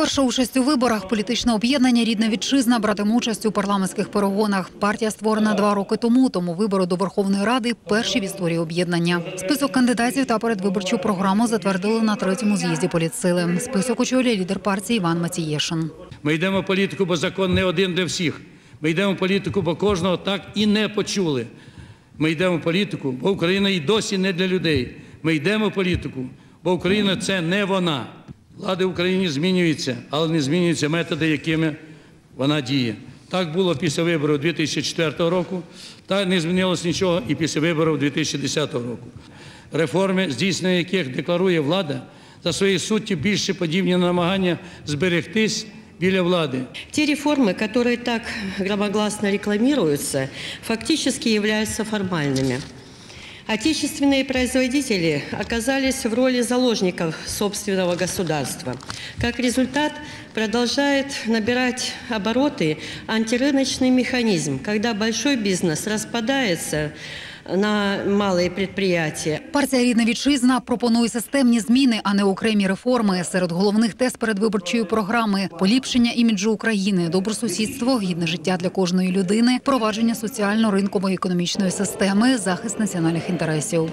Перша участь у виборах політичне об'єднання Рідна вітчизна братиме участь у парламентських перегонах. Партія створена два роки тому, тому вибори до Верховної Ради перші в історії об'єднання. Список кандидатів та передвиборчу програму затвердили на третьому з'їзді політсили. Список очолює лідер партії Іван Мацієшин. Ми йдемо в політику, бо закон не один для всіх. Ми йдемо в політику, бо кожного так і не почули. Ми йдемо в політику, бо Україна і досі не для людей. Ми йдемо в політику, бо Україна це не вона. Влади в Україні змінюються, але не змінюються методи, якими вона діє. Так було після виборів 2004 року, так не змінилось нічого і після виборів 2010 року. Реформи, здійснення яких декларує влада, за своєю суттю більше подібні на намагання зберегтись біля влади. Те реформы, которые так громогласно рекламируются, фактически являются формальными. Отечественные производители оказались в роли заложников собственного государства. Как результат, продолжает набирать обороты антирыночный механизм, когда большой бизнес распадается на малі підприємства. Партія Рідна вітчизна пропонує системні зміни, а не окремі реформи. Серед головних тез передвиборчої програми поліпшення іміджу України, добросусідство, гідне життя для кожної людини, провадження соціально-ринкової економічної системи, захист національних інтересів.